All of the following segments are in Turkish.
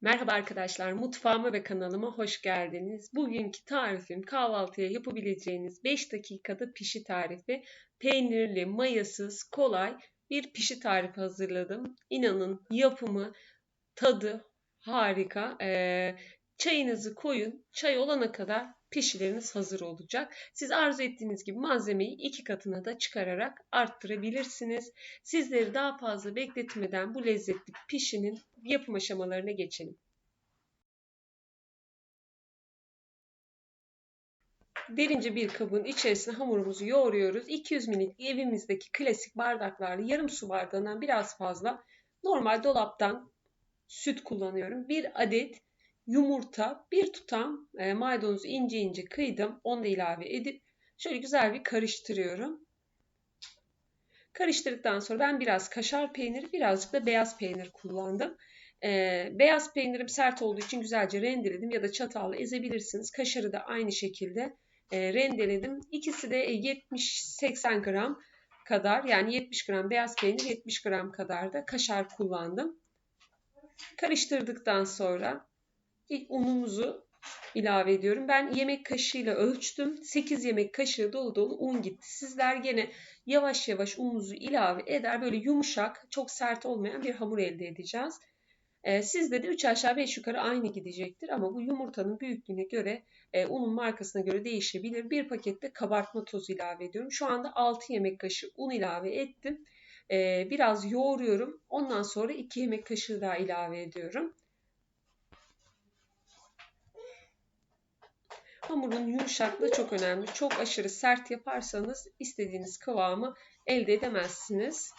Merhaba arkadaşlar, mutfağıma ve kanalıma hoş geldiniz. Bugünkü tarifim kahvaltıya yapabileceğiniz 5 dakikada pişi tarifi. Peynirli, mayasız, kolay bir pişi tarifi hazırladım. İnanın yapımı, tadı harika. Ee, çayınızı koyun, çay olana kadar pişileriniz hazır olacak. Siz arzu ettiğiniz gibi malzemeyi iki katına da çıkararak arttırabilirsiniz. Sizleri daha fazla bekletmeden bu lezzetli pişinin yapım aşamalarına geçelim. Derince bir kabın içerisine hamurumuzu yoğuruyoruz. 200 ml evimizdeki klasik bardaklarla yarım su bardağından biraz fazla normal dolaptan süt kullanıyorum. Bir adet yumurta, bir tutam e, maydanozu ince ince kıydım. Onu da ilave edip şöyle güzel bir karıştırıyorum. Karıştırdıktan sonra ben biraz kaşar peyniri, birazcık da beyaz peynir kullandım. E, beyaz peynirim sert olduğu için güzelce rendeledim ya da çatalla ezebilirsiniz. Kaşarı da aynı şekilde e, rendeledim. İkisi de 70-80 gram kadar yani 70 gram beyaz peynir 70 gram kadar da kaşar kullandım. Karıştırdıktan sonra İlk unumuzu ilave ediyorum. Ben yemek kaşığıyla ölçtüm. 8 yemek kaşığı dolu dolu un gitti. Sizler gene yavaş yavaş ununuzu ilave eder. Böyle yumuşak, çok sert olmayan bir hamur elde edeceğiz. Ee, sizde de 3 aşağı 5 yukarı aynı gidecektir. Ama bu yumurtanın büyüklüğüne göre, e, unun markasına göre değişebilir. Bir pakette kabartma tozu ilave ediyorum. Şu anda 6 yemek kaşığı un ilave ettim. Ee, biraz yoğuruyorum. Ondan sonra 2 yemek kaşığı daha ilave ediyorum. Hamurun yumuşaklığı çok önemli. Çok aşırı sert yaparsanız istediğiniz kıvamı elde edemezsiniz.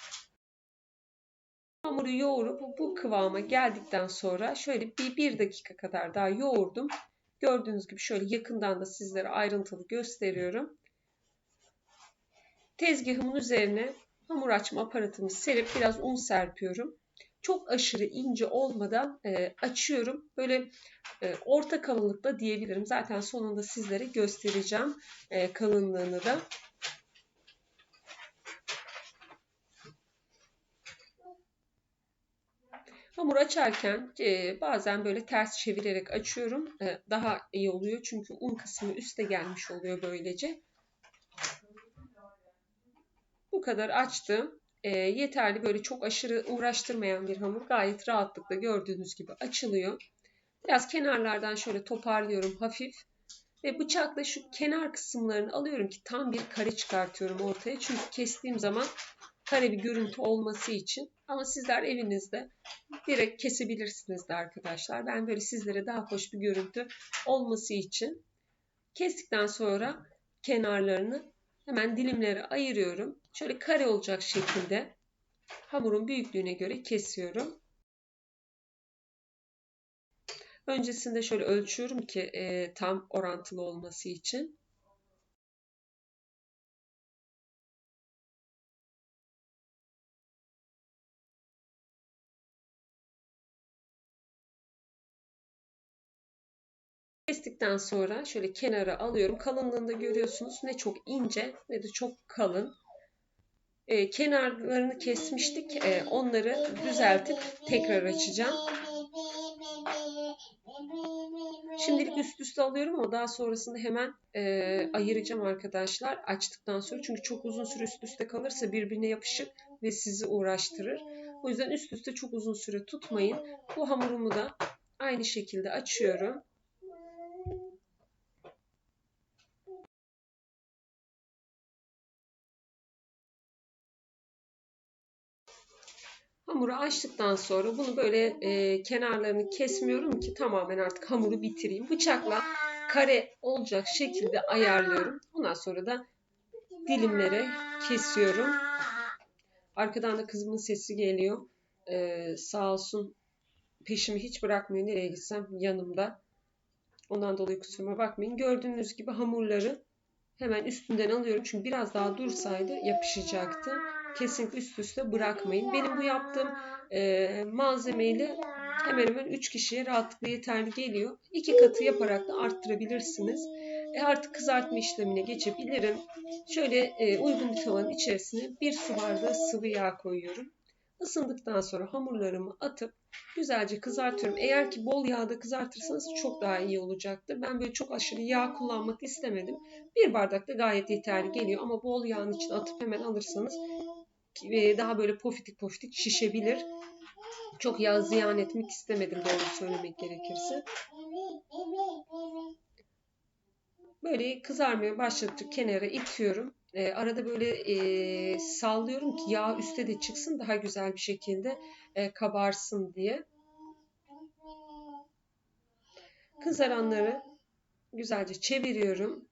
Hamuru yoğurup bu kıvama geldikten sonra şöyle bir, bir dakika kadar daha yoğurdum. Gördüğünüz gibi şöyle yakından da sizlere ayrıntılı gösteriyorum. Tezgahımın üzerine hamur açma aparatımı serip biraz un serpiyorum çok aşırı ince olmadan e, açıyorum. Böyle e, orta kalınlıkta diyebilirim. Zaten sonunda sizlere göstereceğim e, kalınlığını da. Hamur açarken e, bazen böyle ters çevirerek açıyorum. E, daha iyi oluyor çünkü un kısmı üste gelmiş oluyor böylece. Bu kadar açtım e, yeterli böyle çok aşırı uğraştırmayan bir hamur gayet rahatlıkla gördüğünüz gibi açılıyor. Biraz kenarlardan şöyle toparlıyorum hafif ve bıçakla şu kenar kısımlarını alıyorum ki tam bir kare çıkartıyorum ortaya. Çünkü kestiğim zaman kare bir görüntü olması için. Ama sizler evinizde direkt kesebilirsiniz de arkadaşlar. Ben böyle sizlere daha hoş bir görüntü olması için kestikten sonra kenarlarını Hemen dilimleri ayırıyorum. Şöyle kare olacak şekilde hamurun büyüklüğüne göre kesiyorum. Öncesinde şöyle ölçüyorum ki e, tam orantılı olması için. Kestikten sonra şöyle kenara alıyorum. Kalınlığında görüyorsunuz ne çok ince ne de çok kalın. Ee, kenarlarını kesmiştik. Ee, onları düzeltip tekrar açacağım. Şimdilik üst üste alıyorum ama daha sonrasında hemen e, ayıracağım arkadaşlar açtıktan sonra. Çünkü çok uzun süre üst üste kalırsa birbirine yapışık ve sizi uğraştırır. O yüzden üst üste çok uzun süre tutmayın. Bu hamurumu da aynı şekilde açıyorum. Hamuru açtıktan sonra bunu böyle e, kenarlarını kesmiyorum ki tamamen artık hamuru bitireyim. Bıçakla kare olacak şekilde ayarlıyorum. Ondan sonra da dilimlere kesiyorum. Arkadan da kızımın sesi geliyor. Ee, sağ olsun peşimi hiç bırakmıyor. Nereye gitsem yanımda. Ondan dolayı kusuruma bakmayın. Gördüğünüz gibi hamurları hemen üstünden alıyorum. Çünkü biraz daha dursaydı yapışacaktı kesinlikle üst üste bırakmayın. Benim bu yaptığım e, malzemeyle hemen hemen 3 kişiye rahatlıkla yeterli geliyor. 2 katı yaparak da arttırabilirsiniz. E artık kızartma işlemine geçebilirim. Şöyle e, uygun bir tavanın içerisine bir su bardağı sıvı yağ koyuyorum. Isındıktan sonra hamurlarımı atıp güzelce kızartıyorum. Eğer ki bol yağda kızartırsanız çok daha iyi olacaktır. Ben böyle çok aşırı yağ kullanmak istemedim. Bir bardak da gayet yeterli geliyor ama bol yağın içine atıp hemen alırsanız e, daha böyle pofidik pofidik şişebilir. Çok yağ ziyan etmek istemedim doğru söylemek gerekirse. Böyle kızarmaya başladıkça kenara itiyorum. E, arada böyle e, sallıyorum ki yağ üstte de çıksın daha güzel bir şekilde e, kabarsın diye. Kızaranları güzelce çeviriyorum.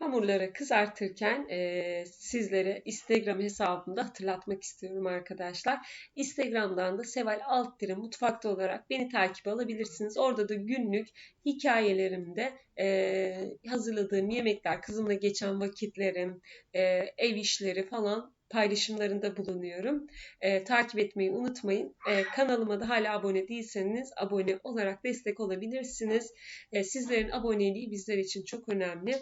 Hamurları kızartırken e, sizlere Instagram hesabımda hatırlatmak istiyorum arkadaşlar. Instagram'dan da Seval Altdire Mutfakta olarak beni takip alabilirsiniz. Orada da günlük hikayelerimde e, hazırladığım yemekler, kızımla geçen vakitlerim, e, ev işleri falan paylaşımlarında bulunuyorum. E, takip etmeyi unutmayın. E, kanalıma da hala abone değilseniz abone olarak destek olabilirsiniz. E, sizlerin aboneliği bizler için çok önemli.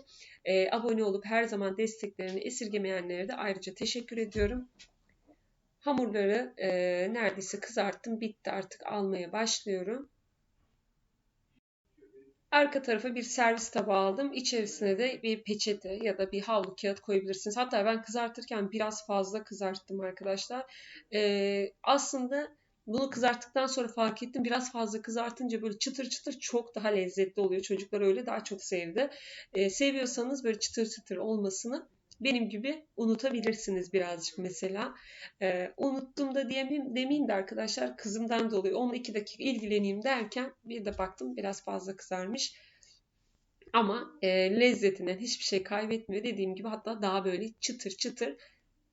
E, abone olup her zaman desteklerini esirgemeyenlere de ayrıca teşekkür ediyorum. Hamurları e, neredeyse kızarttım. Bitti artık almaya başlıyorum. Arka tarafa bir servis tabağı aldım. İçerisine de bir peçete ya da bir havlu kağıt koyabilirsiniz. Hatta ben kızartırken biraz fazla kızarttım arkadaşlar. Ee, aslında bunu kızarttıktan sonra fark ettim. Biraz fazla kızartınca böyle çıtır çıtır çok daha lezzetli oluyor. Çocuklar öyle daha çok sevdi. Ee, seviyorsanız böyle çıtır çıtır olmasını benim gibi unutabilirsiniz birazcık mesela. Ee, unuttum da diyemeyim, demeyeyim de arkadaşlar kızımdan dolayı onunla iki dakika ilgileneyim derken bir de baktım biraz fazla kızarmış. Ama e, lezzetinden hiçbir şey kaybetmiyor. Dediğim gibi hatta daha böyle çıtır çıtır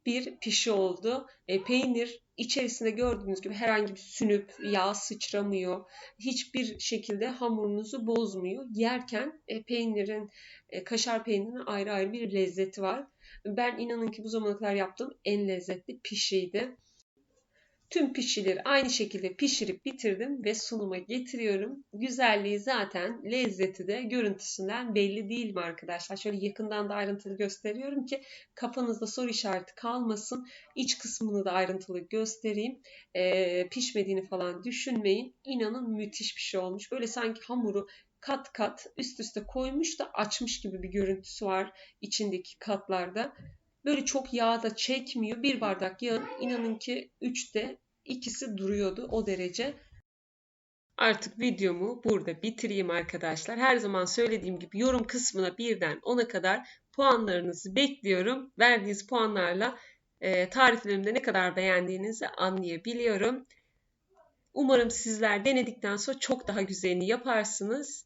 bir pişi oldu. E, peynir içerisinde gördüğünüz gibi herhangi bir sünüp, yağ sıçramıyor. Hiçbir şekilde hamurunuzu bozmuyor. Yerken e, peynirin, e, kaşar peynirinin ayrı ayrı bir lezzeti var. Ben inanın ki bu zamana kadar yaptığım en lezzetli pişiydi. Tüm pişileri aynı şekilde pişirip bitirdim ve sunuma getiriyorum. Güzelliği zaten lezzeti de görüntüsünden belli değil mi arkadaşlar? Şöyle yakından da ayrıntılı gösteriyorum ki kafanızda soru işareti kalmasın. İç kısmını da ayrıntılı göstereyim. Ee, pişmediğini falan düşünmeyin. İnanın müthiş bir şey olmuş. Böyle sanki hamuru kat kat üst üste koymuş da açmış gibi bir görüntüsü var içindeki katlarda. Böyle çok yağ da çekmiyor. Bir bardak yağın inanın ki 3'te ikisi duruyordu o derece. Artık videomu burada bitireyim arkadaşlar. Her zaman söylediğim gibi yorum kısmına birden 10'a kadar puanlarınızı bekliyorum. Verdiğiniz puanlarla e, tariflerimde ne kadar beğendiğinizi anlayabiliyorum. Umarım sizler denedikten sonra çok daha güzelini yaparsınız.